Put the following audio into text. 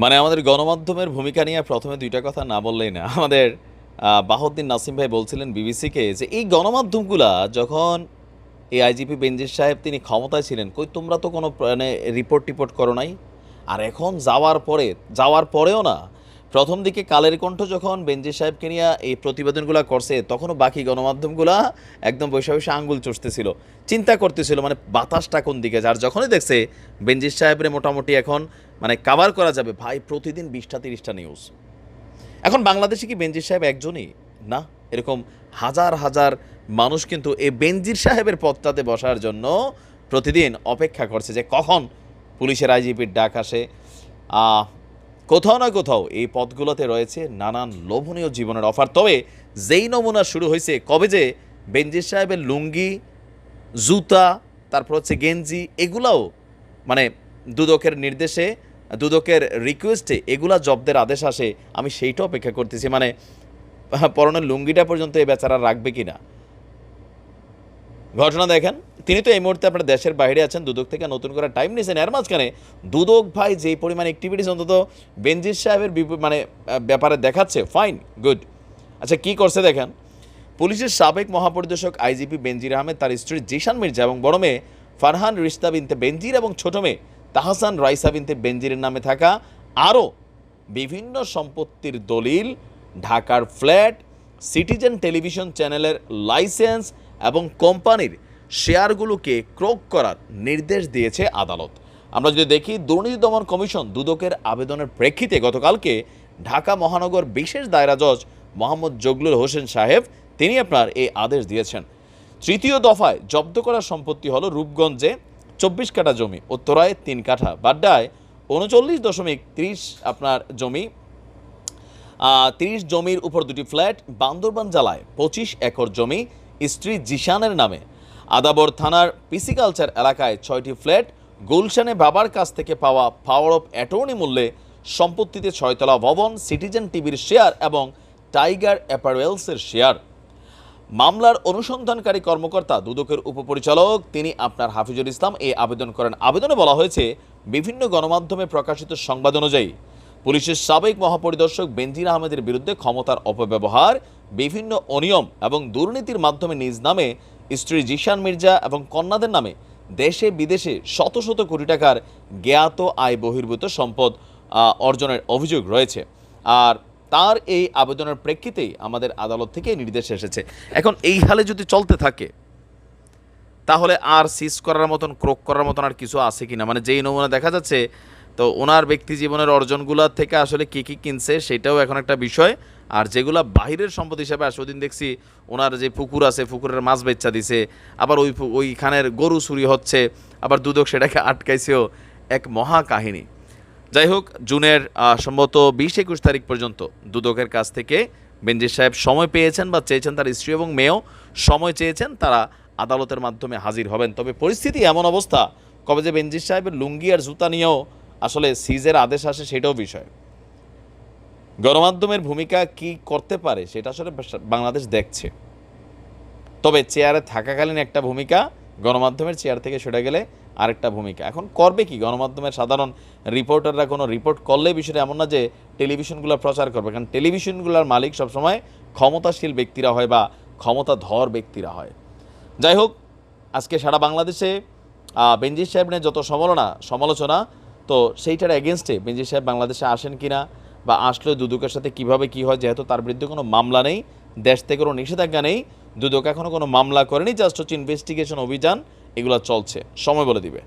মানে আমাদের গণমাধ্যমের ভূমিকা নিয়ে প্রথমে দুইটা কথা না বললেই না। আমাদের আহ, বাহাউদ্দিন নাসিম ভাই বলছিলেন বিবিসিকে যে এই গণমাধ্যমগুলা যখন এই আইজিপি বেঞ্জির সাহেব তিনি ক্ষমতায় ছিলেন কই তোমরা তো কোনো মানে রিপোর্ট টিপোর্ট করো নাই? আর এখন যাওয়ার পরে যাওয়ার পরেও না প্রথম দিকে কালের কণ্ঠ যখন বেঞ্জির সাহেবকে নিয়ে এই প্রতিবেদনগুলো করছে তখনও বাকি গণমাধ্যমগুলা একদম বৈশা বৈশা আঙ্গুল চষতেছিল চিন্তা করতেছিল মানে বাতাসটা কোন দিকে? যার যখনই দেখছে বেঞ্জির সাহেবের মোটামুটি এখন মানে কাভার করা যাবে। ভাই, প্রতিদিন বিশটা, তিরিশটা নিউজ এখন বাংলাদেশে কি বেনজির সাহেব একজনই? না, এরকম হাজার হাজার মানুষ কিন্তু এই বেনজির সাহেবের পদটাতে বসার জন্য প্রতিদিন অপেক্ষা করছে যে কখন পুলিশের আইজিপির ডাক আসে। কোথাও না কোথাও এই পদগুলোতে রয়েছে নানান লোভনীয় জীবনের অফার। তবে যেই নমুনা শুরু হয়েছে, কবে যে বেনজির সাহেবের লুঙ্গি, জুতা, তারপর হচ্ছে গেঞ্জি, এগুলাও মানে দুদকের নির্দেশে দুদকের রিকোয়েস্টে এগুলা জব্দের আদেশ আসে, আমি সেইটা অপেক্ষা করতেছি। মানে পরনের লুঙ্গিটা পর্যন্ত এই বেচারা রাখবে কি না ঘটনা দেখেন, তিনি তো এই মুহূর্তে আপনার দেশের বাইরে আছেন, দুদক থেকে নতুন করে টাইম নিয়েছেন। এর মাঝখানে দুদক ভাই যেই পরিমাণ অ্যাক্টিভিটিস অন্তত বেনজির সাহেবের মানে ব্যাপারে দেখাচ্ছে ফাইন গুড আচ্ছা কি করছে দেখেন, পুলিশের সাবেক মহাপরিদর্শক আইজিপি বেনজির আহমেদ, তার স্ত্রী জিশান মির্জা এবং বড় মেয়ে ফারহান রিস্তা বিনতে বেনজির এবং ছোট মেয়ে তাহসান রাইসা বিনতে বেনজিরের নামে থাকা আরও বিভিন্ন সম্পত্তির দলিল, ঢাকার ফ্ল্যাট, সিটিজেন টেলিভিশন চ্যানেলের লাইসেন্স এবং কোম্পানির শেয়ারগুলোকে ক্রোক করার নির্দেশ দিয়েছে আদালত। আমরা যদি দেখি, দুর্নীতি দমন কমিশন দুদকের আবেদনের প্রেক্ষিতে গতকালকে ঢাকা মহানগর বিশেষ দায়রা জজ মোহাম্মদ জগলুল হোসেন সাহেব তিনি আপনার এই আদেশ দিয়েছেন। তৃতীয় দফায় জব্দ করা সম্পত্তি হলো রূপগঞ্জে চব্বিশ কাঠা জমি, উত্তরায় তিন কাঠা, বাড্ডায় উনচল্লিশ দশমিক ত্রিশ আপনার জমি। তিরিশ জমির উপর দুটি ফ্ল্যাট, বান্দরবান জেলায় পঁচিশ একর জমি, স্ত্রী জিশানের নামে। আদাবর থানার পিসিকালচার এলাকায় ছয়টি ফ্ল্যাট, গুলশানে বাবার কাছ থেকে পাওয়া পাওয়ার অফ অ্যাটর্নি মূল্যে সম্পত্তিতে ছয়তলা ভবন সিটিজেন টিভির শেয়ার এবং টাইগার অ্যাপারেলসের শেয়ার মামলার অনুসন্ধানকারী কর্মকর্তা দুদকের উপপরিচালক, তিনি আপনার হাফিজুল ইসলাম এই আবেদন করেন। আবেদনে বলা হয়েছে, বিভিন্ন গণমাধ্যমে প্রকাশিত সংবাদ অনুযায়ী পুলিশের সাবেক মহাপরিদর্শক বেনজির আহমেদের বিরুদ্ধে ক্ষমতার অপব্যবহার, বিভিন্ন অনিয়ম এবং দুর্নীতির মাধ্যমে নিজ নামে স্ত্রী জিশান মির্জা এবং কন্যাদের নামে দেশে বিদেশে শত শত কোটি টাকার জ্ঞাত আয় বহির্ভূত সম্পদ অর্জনের অভিযোগ রয়েছে। আর তার এই আবেদনের প্রেক্ষিতেই আমাদের আদালত থেকে নির্দেশ এসেছে। এখন এই হালে যদি চলতে থাকে, তাহলে আর সিজ করার মতন, ক্রোক করার মতন আর কিছু আছে কিনা? মানে যেই নমুনা দেখা যাচ্ছে, তো ওনার ব্যক্তি জীবনের অর্জনগুলোর থেকে আসলে কী কী কিনছে সেটাও এখন একটা বিষয়। আর যেগুলা বাহিরের সম্পদ হিসাবে আসে ওদিন দেখছি, ওনার যে পুকুর আছে, পুকুরের মাছ বেচ্চা দিছে, আবার ওই ওইখানের গরু চুরি হচ্ছে, আবার দুদক সেটাকে আটকাইছেও এক মহা কাহিনী যাই হোক জুনের সম্ভবত বিশ একুশ তারিখ পর্যন্ত দুদকের কাছ থেকে বেনজির সাহেব সময় পেয়েছেন বা চেয়েছেন তার স্ত্রী এবং মেয়েও সময় চেয়েছেন, তারা আদালতের মাধ্যমে হাজির হবেন। তবে পরিস্থিতি এমন অবস্থা, কবে যে বেনজির সাহেবের লুঙ্গি আর জুতা নিয়েও আসলে সিজের আদেশ আসে সেটাও বিষয়। গণমাধ্যমের ভূমিকা কি করতে পারে, সেটা আসলে বাংলাদেশ দেখছে। তবে চেয়ারে থাকাকালীন একটা ভূমিকা গণমাধ্যমের চেয়ার থেকে সরে গেলে আরেকটা ভূমিকা। এখন করবে কি? গণমাধ্যমের সাধারণ রিপোর্টাররা কোনো রিপোর্ট করলে বিষয়টা এমন না যে টেলিভিশনগুলো প্রচার করবে। কারণ টেলিভিশনগুলোর মালিক সবসময় ক্ষমতাশীল ব্যক্তিরা হয় বা ক্ষমতাধর ব্যক্তিরা হয়। যাই হোক আজকে সারা বাংলাদেশে আহ, বেনজির সাহেব নিয়ে যত সমালোচনা সমালোচনা তো সেইটার এগেনস্টে বেনজির সাহেব বাংলাদেশে আসেন কিনা বা আসলে দুদকের সাথে কীভাবে কি হয় যেহেতু তার বিরুদ্ধে কোনো মামলা নেই দেশ থেকে কোনো নিষেধাজ্ঞা নেই দুদক এখনও কোনো মামলা করেনি জাস্ট হচ্ছে ইনভেস্টিগেশন অভিযান এগুলো চলছে। সময় বলে দিবে।